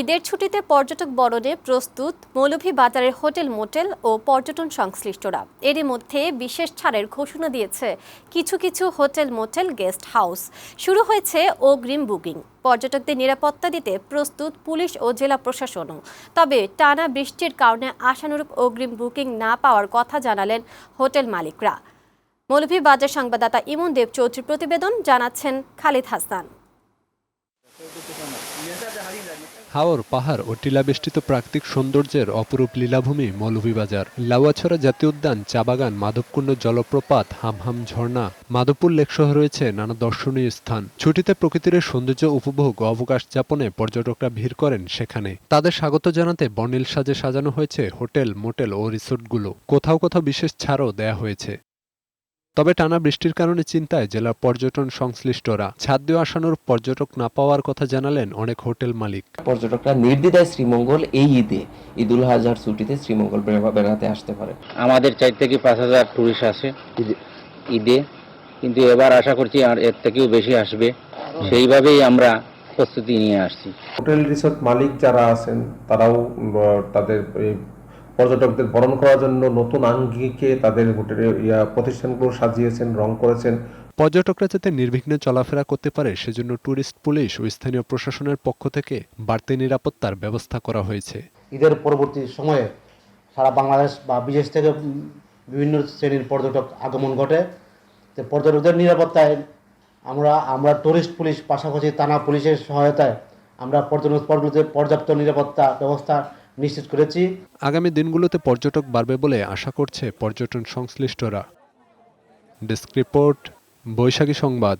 ঈদের ছুটিতে পর্যটক বরণে প্রস্তুত মৌলভীবাজারের হোটেল মোটেল ও পর্যটন সংশ্লিষ্টরা। এরই মধ্যে বিশেষ ছাড়ের ঘোষণা দিয়েছে কিছু কিছু হোটেল মোটেল গেস্ট হাউস। শুরু হয়েছে অগ্রিম বুকিং। পর্যটকদের নিরাপত্তা দিতে প্রস্তুত পুলিশ ও জেলা প্রশাসনও। তবে টানা বৃষ্টির কারণে আশানুরূপ অগ্রিম বুকিং না পাওয়ার কথা জানালেন হোটেল মালিকরা। মৌলভীবাজার সংবাদদাতা ইমন দেব চৌধুরীর প্রতিবেদন জানাচ্ছেন খালিদ হাসান। হাওর, পাহাড় ও টিলাবেষ্টিত প্রাকৃতিক সৌন্দর্যের অপরূপ লীলাভূমি মৌলভীবাজার। লাউয়াছড়া জাতীয় উদ্যান, চা বাগান, মাধবকুণ্ড জলপ্রপাত, হামহাম ঝর্ণা, মাধবপুর লেকসহ রয়েছে নানা দর্শনীয় স্থান। ছুটিতে প্রকৃতির সৌন্দর্য উপভোগ অবকাশ যাপনে পর্যটকরা ভিড় করেন সেখানে। তাদের স্বাগত জানাতে বর্ণিল সাজে সাজানো হয়েছে হোটেল, মোটেল ও রিসোর্টগুলো। কোথাও কোথাও বিশেষ ছাড়ও দেয়া হয়েছে। তবে টানা বৃষ্টির কারণে চিন্তায় জেলার পর্যটন সংশ্লিষ্টরা ছাদ দিয়ে আসানোর পর্যটক না পাওয়ার কথা জানালেন অনেক হোটেল মালিক। পর্যটকরা নির্দ্বিধায় শ্রীমঙ্গল এই ঈদে ঈদুল হাজার ছুটিতে শ্রীমঙ্গল বেড়াতে আসতে পারে। আমাদের চার থেকে পাঁচ হাজার টুরিস্ট আসে ঈদে কিন্তু এবার আশা করছি আর এর থেকেও বেশি আসবে। সেইভাবেই আমরা প্রস্তুতি নিয়ে আসছি। হোটেল রিসোর্ট মালিক যারা আছেন তারাও তাদের পর্যটকদের বরণ করার জন্য নতুন আঙ্গিকে তাদের হোটেলের ইয়া প্রতিষ্ঠানগুলো সাজিয়েছেন রং করেছেন। পর্যটকরা যাতে নির্বিঘ্নে চলাফেরা করতে পারে সেজন্য ট্যুরিস্ট পুলিশ ও স্থানীয় প্রশাসনের পক্ষ থেকে বাড়তি নিরাপত্তার ব্যবস্থা করা হয়েছে। ঈদের পরবর্তী সময়ে সারা বাংলাদেশ বা বিদেশ থেকে বিভিন্ন শ্রেণির পর্যটক আগমন ঘটে। তো পর্যটকদের নিরাপত্তায় আমরা আমরা টুরিস্ট পুলিশ পাশাপাশি থানা পুলিশের সহায়তায় আমরা পর্যটন স্পটগুলোতে পর্যাপ্ত নিরাপত্তা ব্যবস্থা নিশ্চিত করেছি। আগামী দিনগুলোতে পর্যটক বাড়বে বলে আশা করছে পর্যটন সংশ্লিষ্টরা। ডেস্ক রিপোর্ট, বৈশাখী সংবাদ।